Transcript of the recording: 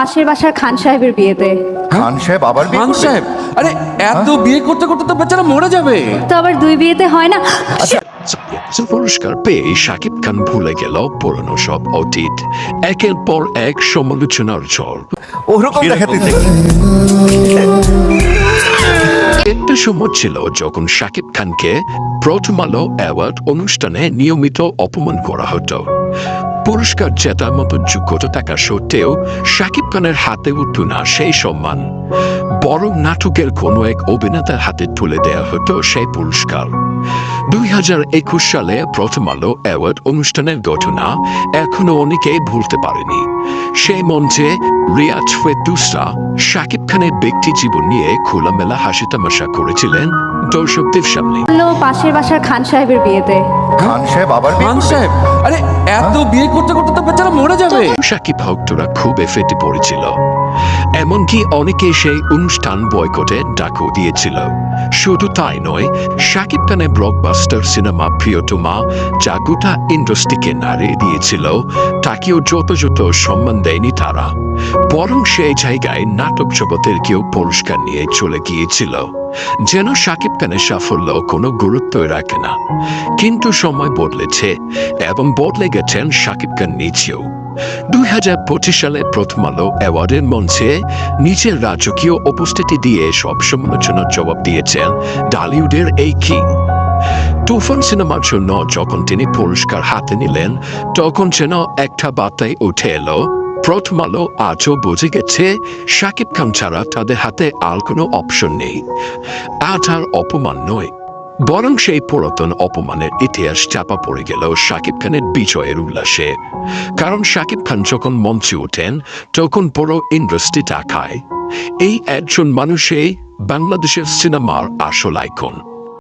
পাশের বাসার খান সাহেবের বিয়েতে। খান সাহেব আবার বিয়ে খান করবে? সাহেব আরে এত বিয়ে করতে করতে তো বেচারা মরে যাবে। তো আবার দুই বিয়েতে হয় না? যে পুরস্কার পেয়ে শাকিব খান ভুলে গেল পুরনো সব অতীত। একের পর এক সমালোচনার ঝড়। ওরকম দেখাতে চাই। একটা সময় ছিল যখন শাকিব খানকে প্রথম আলো অ্যাওয়ার্ড অনুষ্ঠানে নিয়মিত অপমান করা হতো। পুরস্কার জেতার মতো যোগ্যতা থাকা সত্ত্বেও শাকিব খানের হাতে উঠত না সেই সম্মান। বরং নাটকের কোনো এক অভিনেতার হাতে তুলে দেয়া হতো সেই পুরস্কার। দুই হাজার একুশ সালে প্রথম আলো অ্যাওয়ার্ড অনুষ্ঠানের ঘটনা এখনও অনেকেই ভুলতে পারেনি। সেই মঞ্চে রিয়াজ ফেদুসরা শাকিব খানের ব্যক্তি জীবন নিয়ে খোলামেলা হাসি তামাশা করেছিলেন দর্শকদের সামনে। পাশের বাসার খান সাহেবের বিয়েতে। খান সাহেব আবার বিয়ে খান করবে? সাহেব আরে এত বিয়ে করতে করতে তো বেচারা মরে যাবে। ভক্তরা ফেটে পড়েছিল। এমনকি অনেকে সেই অনুষ্ঠান বয়কটে ডাকও দিয়েছিল। শুধু তাই নয় শাকিব খানের ব্লকবাস্টার সিনেমা প্রিয়তমা যা গোটা ইন্ডাস্ট্রিকে নাড়িয়ে দিয়েছিল। তাকেও যথাযথ সম্মান দেয়নি তারা। বরং সেই জায়গায় নাটক জগতের কেউ পুরস্কার নিয়ে চলে গিয়েছিল, যেন শাকিব খানের সাফল্য কোনো গুরুত্বই রাখে না। কিন্তু সময় বদলেছে এবং বদলে গেছেন শাকিব খান নিজেও। দুই হাজার পঁচিশ সালে প্রথম আলো অ্যাওয়ার্ডের মঞ্চে নিজের রাজকীয় উপস্থিতি দিয়ে সব সমালোচনার জবাব দিয়েছেন ডালিউডের এই কিং। তুফান সিনেমার জন্য যখন তিনি পুরস্কার হাতে নিলেন, তখন যেন একটা বার্তায় উঠে এলো প্রথম আলো আজও বুঝে গেছে শাকিব খান ছাড়া তাদের হাতে আর কোনো অপশন নেই। আজ আর অপমান নয়। বরং সেই পুরাতন অপমানের ইতিহাস চাপা পড়ে গেল শাকিব খানের বিজয়ের উল্লাসে। কারণ শাকিব খান যখন মঞ্চে ওঠেন, তখন পুরো ইন্ডাস্ট্রি টাকায় এই একজন মানুষেই বাংলাদেশের সিনেমার আসল আইকন।